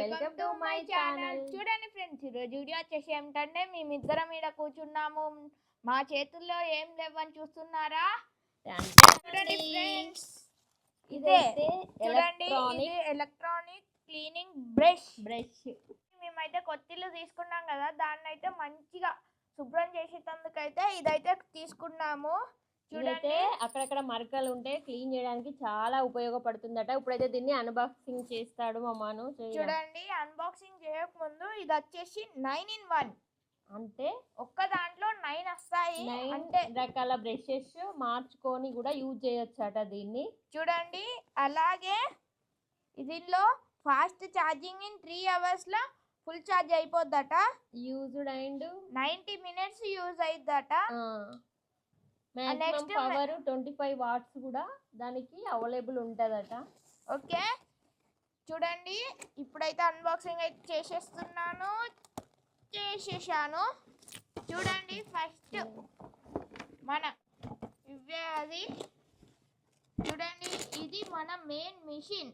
Welcome to my channel చూడండి friends ఈరోజు video వచ్చేసి ఏమిటంటే మేమిద్దరం ఈడ కూర్చున్నాము. మా చేతుల్లో ఏం లేవని చూస్తున్నారా? చూడండి ఫ్రెండ్స్. ఇదే చూడండి ఇది ఎలక్ట్రానిక్ క్లీనింగ్ బ్రష్ బ్రష్ మేమైతే కొత్తిల్లు తీసుకున్నాం కదా దాన్ని అయితే మంచిగా శుభ్రం చేసేటందుకైతే ఇదైతే తీసుకున్నాము. చూడండి. అక్కడక్కడ మరకలు ఉంటే క్లీన్ చేయడానికి చాలా ఉపయోగపడుతుందట. ఇప్పుడైతే దీన్ని అన్బాక్సింగ్ చేస్తాడు మా మాను. చేయరా. చూడండి అన్బాక్సింగ్ చేయకముందు ఇది వచ్చేసి నైన్ ఇన్ వన్ అంటే? ఒక్క దాంట్లో నైన్ వస్తాయి. అంటే రకాల బ్రషెస్ మార్చుకొని కూడా యూజ్ చేయొచ్చట దీన్ని. చూడండి అలాగే దీనిలో ఫాస్ట్ ఛార్జింగ్ ఇన్ త్రీ అవర్స్లో full charge అయిపోద్దట. Used and ninety minutes use అయిద్దట. Next power twenty five watts కూడా దానికి అవైలబుల్ ఉంటుందట. ఓకే చూడండి ఇప్పుడైతే అన్బాక్సింగ్ అయితే చేసేస్తున్నాను. చేసేసాను. చూడండి ఫస్ట్ మన ఇవే అది. చూడండి ఇది మన మెయిన్ మిషన్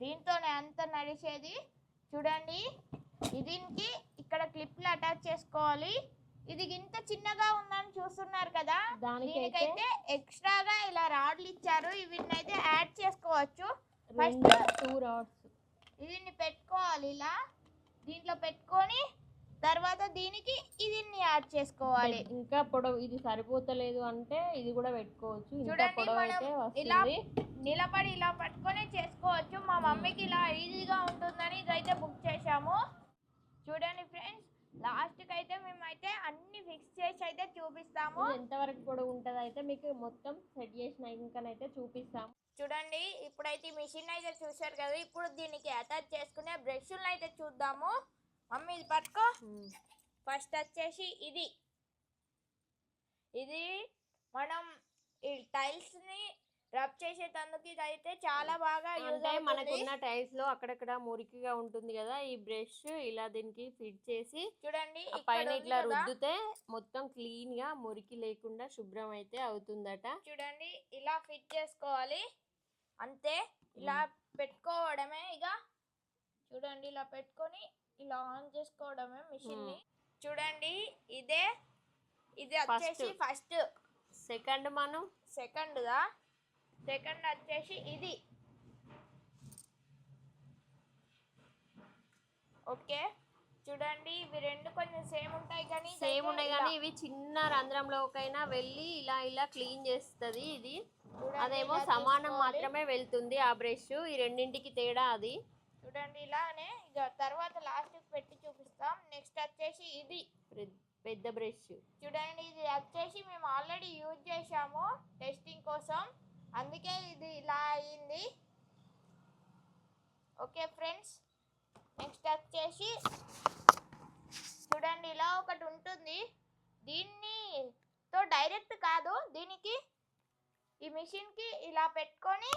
దీంతోనే అంత నడిచేది. చూడండి దీనికి ఇక్కడ క్లిప్లు అటాచ్ చేసుకోవాలి. ఇది ఇంత చిన్నగా ఉందని చూస్తున్నారు కదా దానికైతే ఎక్స్ట్రాగా ఇలా రాడ్లు ఇచ్చారు. వీటినైతే యాడ్ చేసుకోవచ్చు. రెండు టూ రాడ్స్ దీన్ని పెట్టుకోవాలి ఇలా. దీంట్లో పెట్టుకొని తర్వాత దీనికి దీన్ని యాడ్ చేసుకోవాలి. ఇంకా పొడవు ఇది సరిపోతలేదు అంటే ఇది కూడా పెట్టుకోవచ్చు. ఇంకా పొడవు అయితే ఇలా నిలబడి ఇలా పట్టుకొని చేసుకోవచ్చు. మా మమ్మీకి ఇలా ఈజీగా ఉంటుందని ఇదైతే బుక్ చేశాము చూడండి ఫ్రెండ్స్ లాస్ట్కి అయితే మేమైతే అన్ని ఫిక్స్ చేసి అయితే చూపిస్తాము ఇది ఎంతవరకు పొడవు ఉంటుంది అయితే మీకు మొత్తం సెట్ చేసిన ఇంకనైతే చూపిస్తాం చూడండి ఇప్పుడైతే ఈ మిషన్ అయితే చూశారు కదా ఇప్పుడు దీనికి అటాచ్ చేసుకునే బ్రష్లను అయితే చూద్దాము. మమ్మీ ఇది పట్టుకో. ఫస్ట్ వచ్చేసి ఇది. ఇది మనం ఈ టైల్స్ని రబ్ చేసేటందుకు ఇది అయితే చాలా బాగా అంటే మనకున్న టైల్స్లో అక్కడక్కడ మురికిగా ఉంటుంది కదా ఈ బ్రష్ ఇలా దీనికి ఫిట్ చేసి చూడండి పైన ఇట్లా. రుద్దితే మొత్తం క్లీన్గా మురికి లేకుండా శుభ్రం అయితే అవుతుందట. చూడండి ఇలా ఫిట్ చేసుకోవాలి. అంతే ఇలా పెట్టుకోవడమే ఇక. చూడండి ఇలా పెట్టుకొని ఇలా ఆన్ చేసుకోవడమే మిషన్ని. చూడండి ఇదే ఇది. వచ్చేసి ఫస్ట్ సెకండ్ మనం? సెకండ్ దా? సెకండ్ వచ్చేసి ఇది. ఓకే. చూడండి ఇవి రెండు కొంచెం సేమ్ ఉంటాయి కానీ సేమ్ ఉన్నాయి. కానీ ఇవి చిన్న రంధ్రంలోకైనా వెళ్ళి ఇలా ఇలా క్లీన్ చేస్తుంది ఇది. అదేమో సమానం. మాత్రమే వెళ్తుంది ఆ బ్రష్. ఈ రెండింటికి తేడా అది. చూడండి ఇలానే. ఇక తర్వాత లాస్ట్ పెట్టి చూపిస్తాం. నెక్స్ట్ వచ్చేసి ఇది. పెద్ద- పెద్ద బ్రష్. చూడండి ఇది వచ్చేసి మేము ఆల్రెడీ యూజ్ చేసాము టెస్టింగ్ కోసం. అందుకే ఇది ఇలా అయింది. ఓకే ఫ్రెండ్స్ నెక్స్ట్ వచ్చేసి చూడండి ఇలా ఒకటి ఉంటుంది. దీన్ని తో డైరెక్ట్ కాదు దీనికి ఈ మిషన్కి ఇలా పెట్టుకొని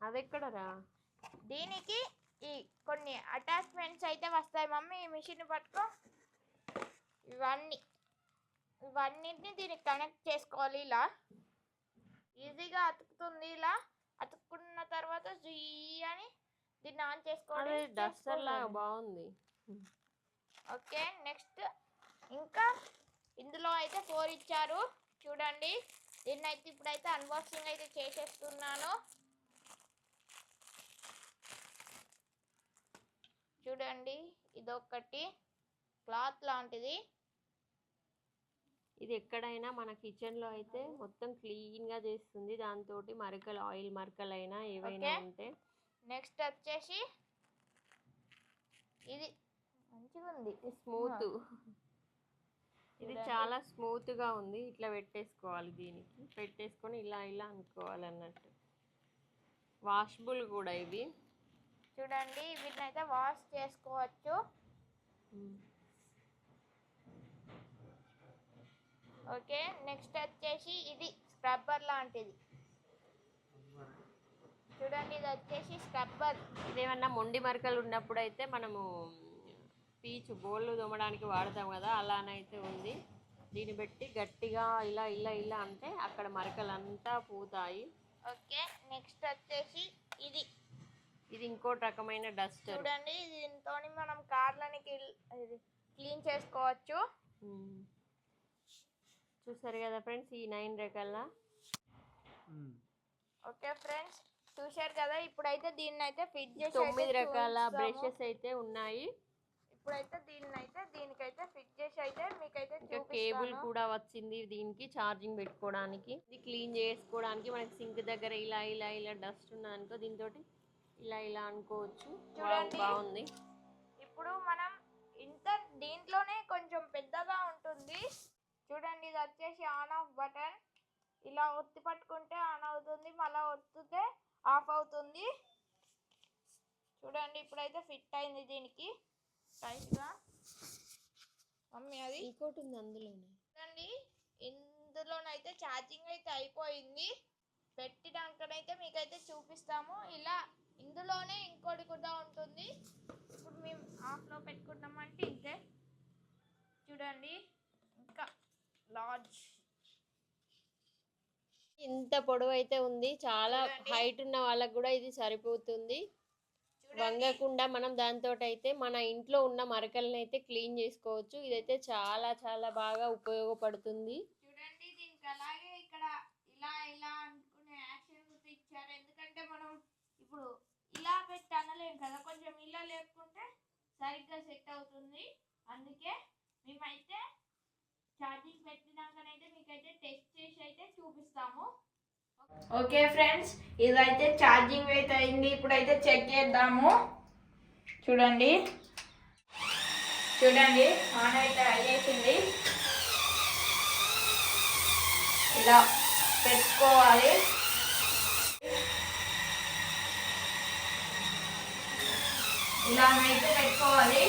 అది ఎక్కడరా? దీనికి ఈ కొన్ని అటాచ్మెంట్స్ అయితే వస్తాయి మమ్మీ ఈ మిషన్ పట్టుకో. ఇవన్నీ ఇవన్నిటిని దీనికి కనెక్ట్ చేసుకోవాలి ఇలా. ఈజీగా అతుకుతుంది ఇలా. అతుక్కున్న తర్వాత జీ అని దీన్ని ఆన్ చేసుకోవాలి. డస్టర్ లాగా బాగుంది. Okay next. ఇంకా ఇందులో అయితే ఫోర్ ఇచ్చారు. చూడండి దీన్ని అయితే ఇప్పుడైతే అన్బాక్సింగ్ అయితే చేసేస్తున్నాను. చూడండి ఇదొకటి క్లాత్ లాంటిది. ఇది ఎక్కడైనా మన కిచెన్లో అయితే మొత్తం క్లీన్గా చేస్తుంది. దాంతో మరకలు ఆయిల్ మరకలైనా ఏవైనా Okay. ఉంటే. నెక్స్ట్ వచ్చేసి ఇది మంచిగా ఉంది స్మూత్. ఇది. చాలా స్మూత్గా ఉంది. ఇట్లా పెట్టేసుకోవాలి దీనికి. పెట్టేసుకొని ఇలా ఇలా అనుకోవాలి అన్నట్టు వాషబుల్ కూడా ఇవి. చూడండి వీటిని అయితే వాష్ చేసుకోవచ్చు. ఓకే నెక్స్ట్ వచ్చేసి ఇది స్క్రబ్బర్ లాంటిది. చూడండి ఇది వచ్చేసి స్క్రబ్బర్. ఇదేమన్నా మొండి మరకలు ఉన్నప్పుడు అయితే మనము పీచు బోళ్ళు తోమడానికి వాడతాం కదా అలానైతే ఉంది. దీన్ని పెట్టి గట్టిగా ఇలా ఇలా ఇలా అంటే అక్కడ మరకలు అంతా పోతాయి. ఓకే నెక్స్ట్ వచ్చేసి ఇది. ఇది ఇంకోటి రకమైన డస్టర్. చూడండి దీంతో మనం కార్లని క్లీన్ చేసుకోవచ్చు. చూసారు కదా ఫ్రెండ్స్ ఈ నైన్ రకాల. ఓకే ఫ్రెండ్స్ చూశారు కదా? ఇప్పుడైతే దీన్ని అయితే ఫిట్ చేసి తొమ్మిది రకాల. బ్రషెస్ అయితే ఉన్నాయి. ఇప్పుడైతే దీన్ని అయితే దీనికైతే ఫిట్ చేసి అయితే మీకైతే ఇంకా కేబుల్ కూడా వచ్చింది దీనికి ఛార్జింగ్ పెట్టుకోవడానికి. ఇది క్లీన్ చేసుకోవడానికి మనకి సింక్ దగ్గర ఇలా ఇలా ఇలా డస్ట్ ఉన్నదనుకో దీంతో ఇలా ఇలా అనుకోవచ్చు. చూడండి. బాగుంది. ఇప్పుడు మనం ఇంత దీంట్లోనే కొంచెం పెద్దగా ఉంటుంది చూడండి ఇది వచ్చేసి ఆన్ ఆఫ్ బటన్ ఇలా ఒత్తి పట్టుకుంటే ఆన్ అవుతుంది మళ్ళీ ఒత్తితే ఆఫ్ అవుతుంది. చూడండి ఇప్పుడైతే ఫిట్ అయింది దీనికి. టైట్గా మమ్మీ అది? ఇంకోటి ఉంది అందులోనే. చూడండి ఇందులోనైతే ఛార్జింగ్ అయితే అయిపోయింది. పెట్టినాకనైతే మీకైతే చూపిస్తాము. ఇలా ఇందులోనే ఇంకోటి కూడా ఉంటుంది ఇప్పుడు మేము ఆఫ్లో పెట్టుకున్నామంటే ఇంతే చూడండి ఇంకా లార్జ్ ఇంత పొడవు అయితే ఉంది. చాలా. హైట్ ఉన్న వాళ్ళకి కూడా ఇది సరిపోతుంది. వంగకుండా మనం దాంతో అయితే మన ఇంట్లో ఉన్న మరకల్ని అయితే క్లీన్ చేసుకోవచ్చు. ఇదైతే చాలా చాలా బాగా ఉపయోగపడుతుంది. చూడండి దీనికి అలాగే ఇక్కడ ఇలా ఇలా అనుకునే యాక్షన్ ఇచ్చారు. ఎందుకంటే మనం ఇప్పుడు ఇలా పెట్టి కదా. కొంచెం ఇలా లేపుకుంటే సరిగ్గా సెట్ అవుతుంది. అందుకే మేమైతే ఛార్జింగ్ పెట్టినాకనైతే మీకైతే టెస్ట్ చేసి అయితే చూపిస్తాము. ఓకే ఫ్రెండ్స్ ఇదైతే ఛార్జింగ్ అయితే అయింది. ఇప్పుడైతే చెక్ చేద్దాము. చూడండి. చూడండి ఆన్ అయితే అయ్యేసింది ఇలా పెట్టుకోవాలి. ఇలా అయితే పెట్టుకోవాలి.